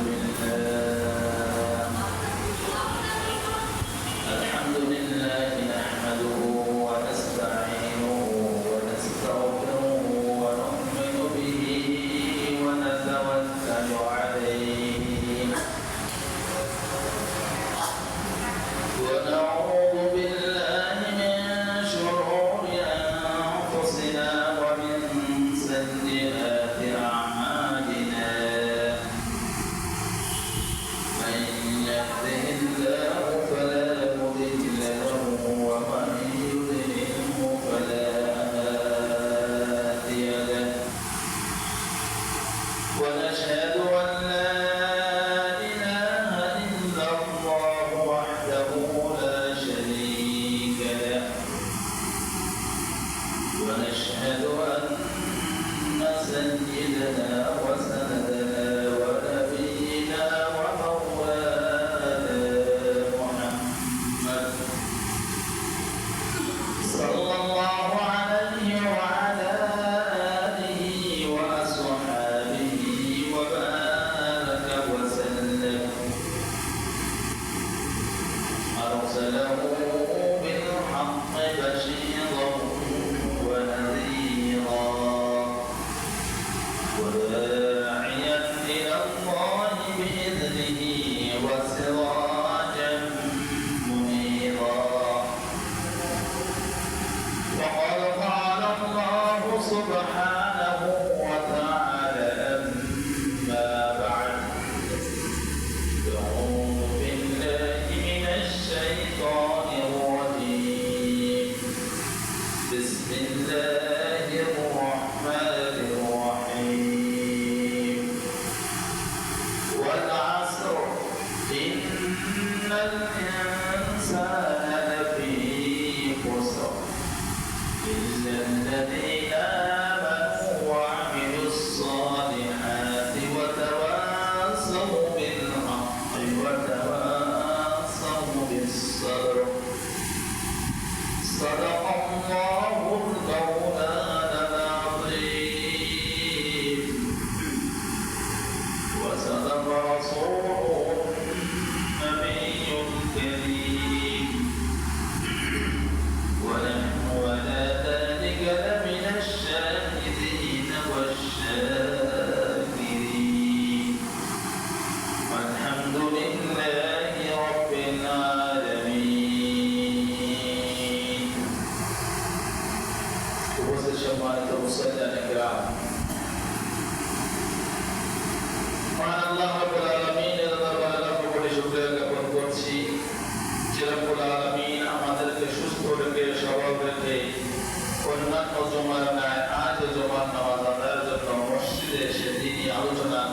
Uh,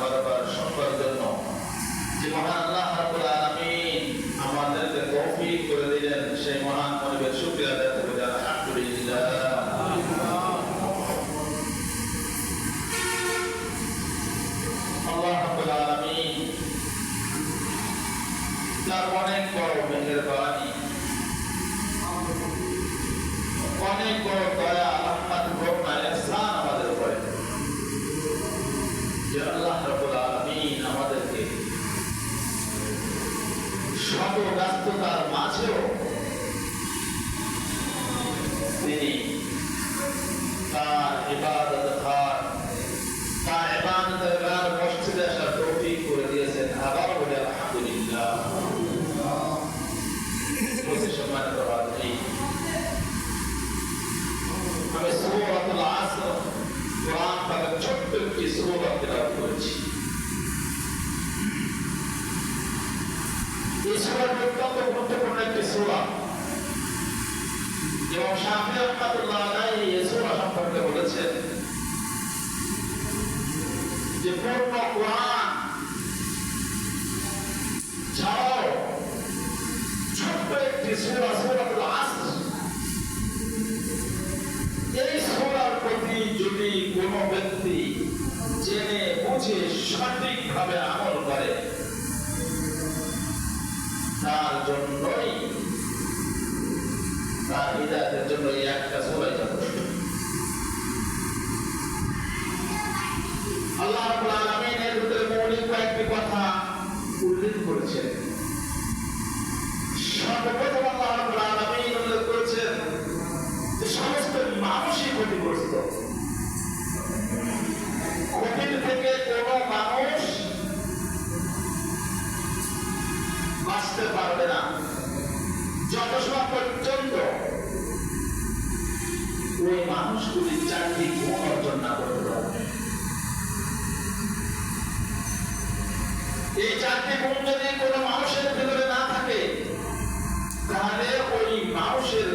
বারবার সফল জন্য। যে মহান আল্লাহ রাব্বুল আমাদেরকে তৌফিক করে দিলেন, সেই মহান মনিবের শুকরিয়া আদায় করতে আলহামদুলিল্লাহ আল্লাহ রাব্বুল তার অনেক বড় মেহেরবানি, অনেক বড় ব্যস্ততার মাঝেও তিনি তার ইবাদত গুরুত্বপূর্ণ একটি সুরা এবং শাহি রহমাতুল্লাহ আলাই এই সুরা সম্পর্কে বলেছেন যে পূর্ণ কোরআন সাহিদাদের জন্য এই একটা সবাই আল্লাহ আলমিনের ভিতরে মৌলিক কয়েকটি কথা উল্লেখ করেছেন সর্বপ্রথম আল্লাহ আলমিন উল্লেখ করেছেন যে সমস্ত মানুষই ক্ষতিগ্রস্ত কঠিন থেকে কোনো মানুষ বাঁচতে পারবে না যত সময় ওই মানুষগুলি চারটি গুণ অর্জন না করতে পারবে এই চারটি গুণ যদি কোনো মানুষের ভেতরে না থাকে, তাহলে ওই মানুষের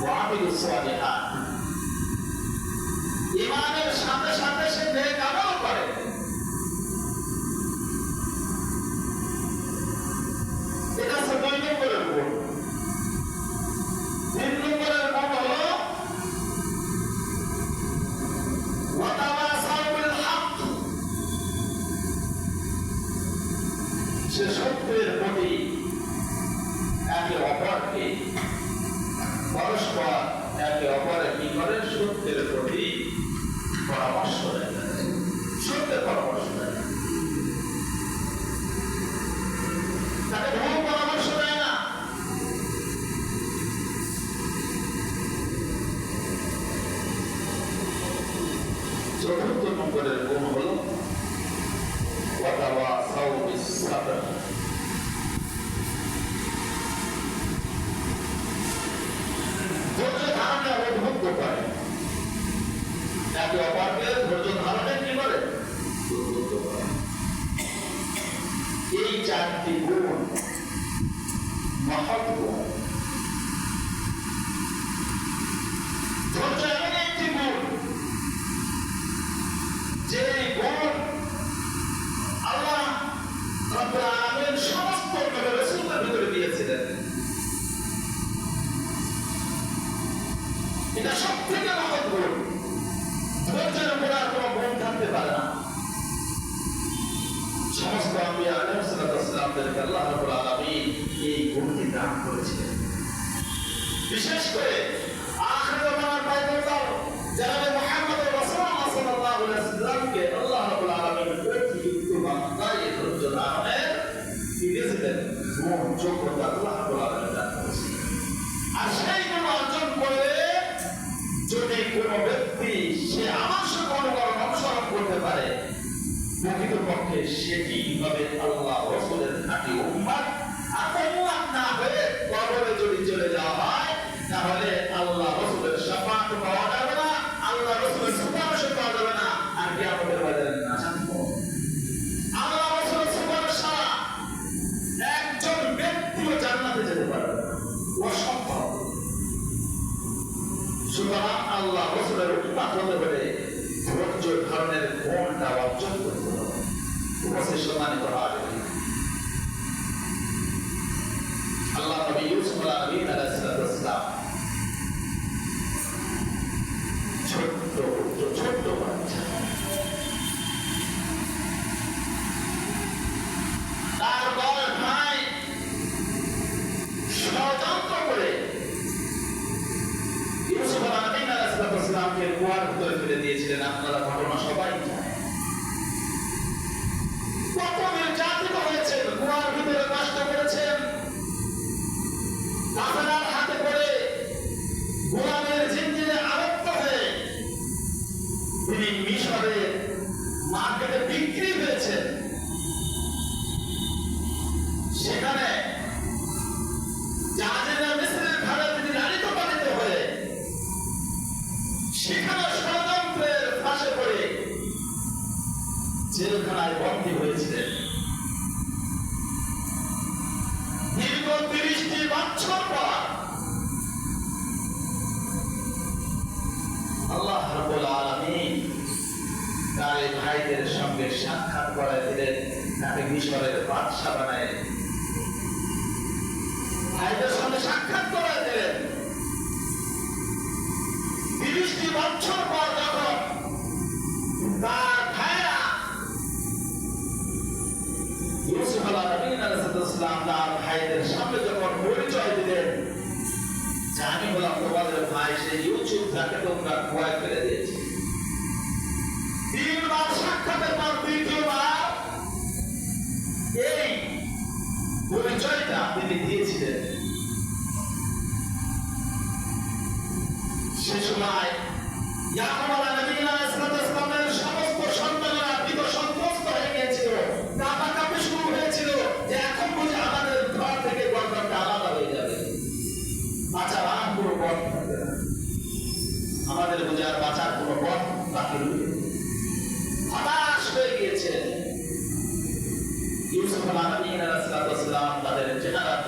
ওয়াবিল সালিহাত ইমানের সাথে সাথে চতুর্থ নম্বরের গুণ হল একে অপরকে ধৈর্য ধারণে কি করে এই চারটি গুণ মহৎ গুণ। আপনাদেরকে আল্লাহ রাবুল আলমী এই গুণটি দান করেছিলেন। বিশেষ করে আখরে জমানার পাইকার যারা যেতে পারে। অসম্ভব। সুতরাং আল্লাহ রসুলের উৎপাত হতে পারে ধৈর্য ধরনের গুণটা অর্জন করতে হবে। করা হবে। আল্লাহ নবী ইউসুফ আলাইহিস una, una cuadra de Yeah.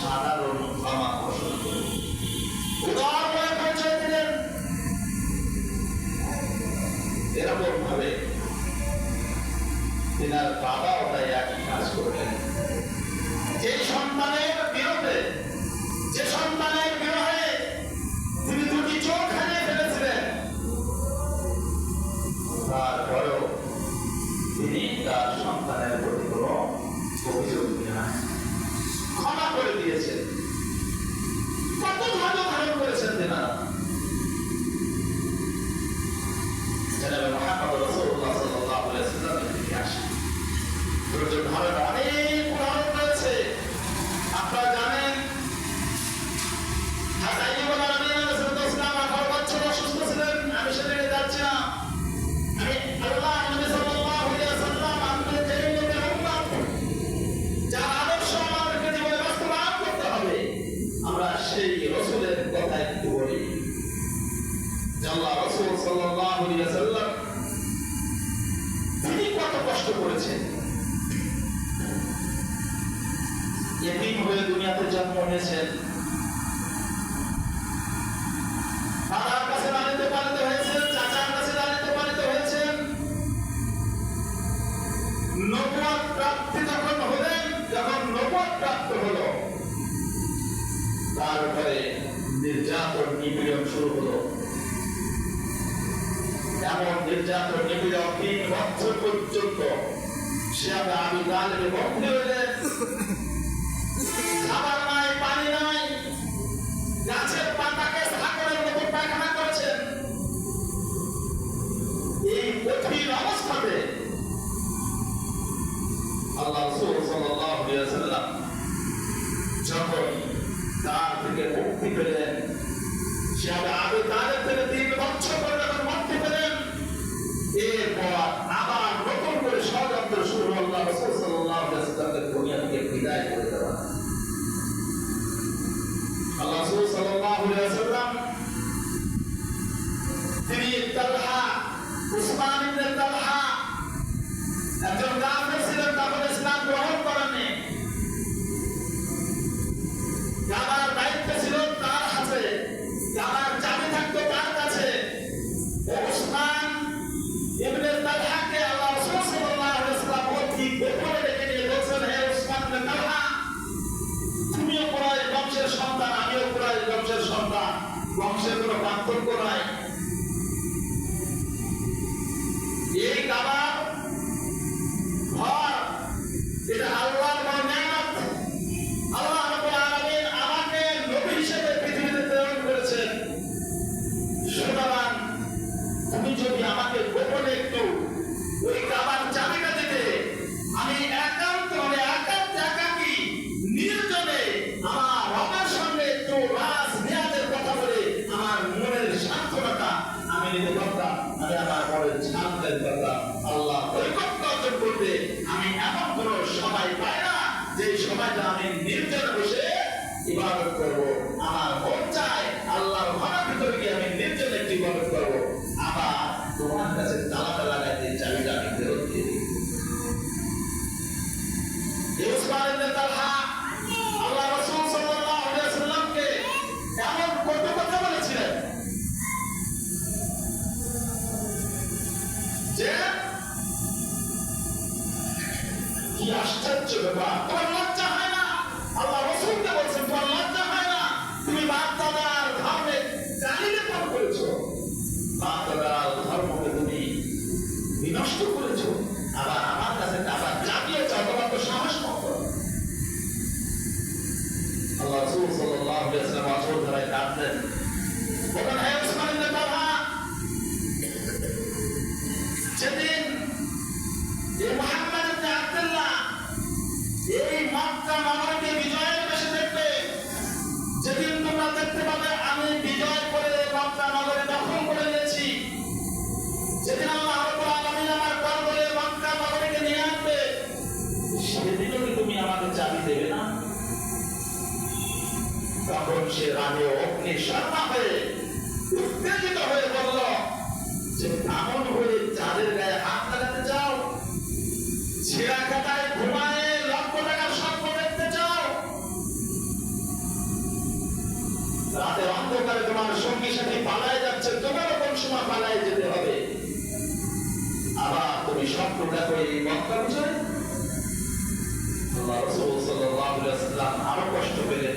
সাধারণ ক্ষমা পোষণ এরকম ভাবে তিনার বাবা ওটাই একই কাজ করলেন যে সন্তানের বিরুদ্ধে, যে সন্তানের করে দিয়েছেন। কত ভালো ভালো করেছেন তেনারা। জনাবে মহাপ্রভু রসুল্লাহ সাল্লাল্লাহু আলাইহি ওয়াসাল্লামের দিকে ভালো অনেক তাহলে আমি নির্জনে বসে ইবাদত করব। আমার মন চায় আল্লাহর ঘরের ভিতরে গিয়ে আমি নির্জনে ইবাদত করব। আবার তোমার কাছে তালাটা লাগাইতে চাবিটা আমি ফেরত দিয়ে দিই। আশ্চর্য ব্যাপার। الله بأسنا معصول ترى يتعبدن وكان هيا عثمان بن طلحة جديد শর্মা হয়ে উত্তেজিত হয়ে বলল যে এমন হয়ে যাদের গায়ে হাত লাগাতে চাও ছেঁড়া খাতায় ঘুমায় লক্ষ টাকার স্বপ্ন দেখতে চাও রাতে অন্ধকারে তোমার সঙ্গী সাথে পালায় যাচ্ছে তোমার কোন সময় পালায় যেতে হবে আবার তুমি স্বপ্নটা করে মক্কা বুঝলে আল্লাহ রসুল সাল্লাহ আরও কষ্ট পেলেন।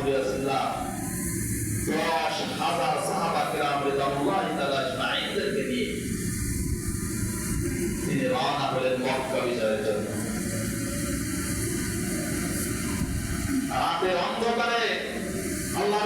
দশ হাজার সাহাবা কিরাম রেজাউল্লাহ তাআলা আজমাইনদেরকে নিয়ে তিনি রওনা হলেন রাতের অন্ধকারে আল্লাহ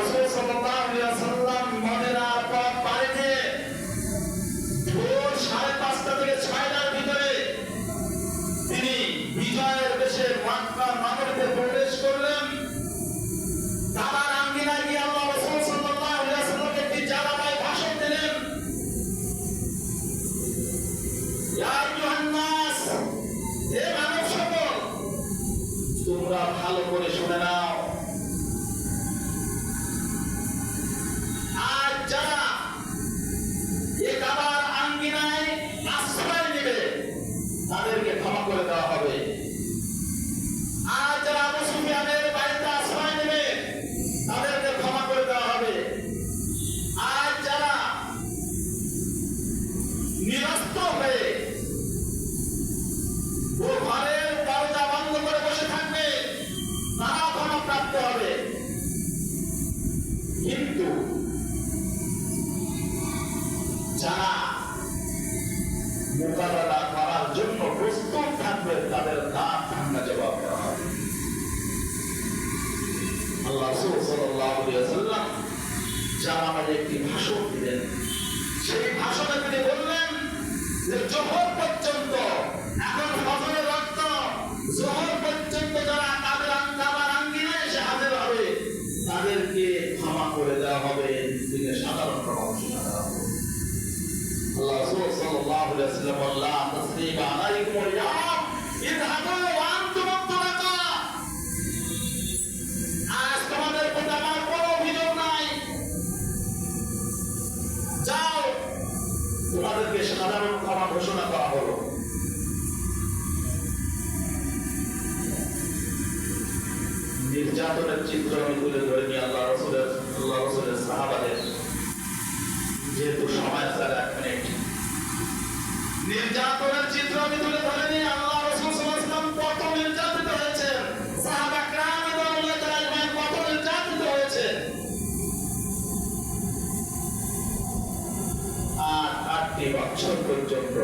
আশি বছর পর্যন্ত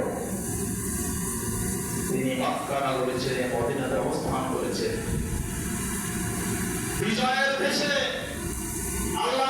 তিনি মক্কানা করেছেন মদিনাতে অবস্থান করেছেন। বিজয়ের দেশে আল্লাহ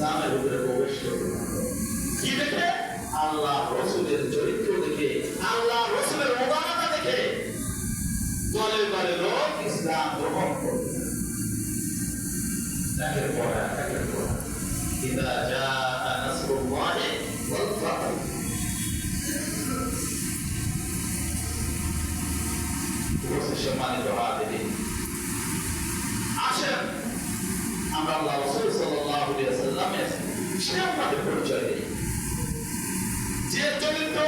ইসলামের ভিতরে প্রবেশ করবে কি দেখে? আল্লাহ রসুলের চরিত্র দেখে, আল্লাহ রসুলের দেখে দলে দলে লোক ইসলাম গ্রহণ করবে ইদা যা ওয়াল সম্মানিত হয় সে আমাদের পরিচয় নেই যে চরিত্র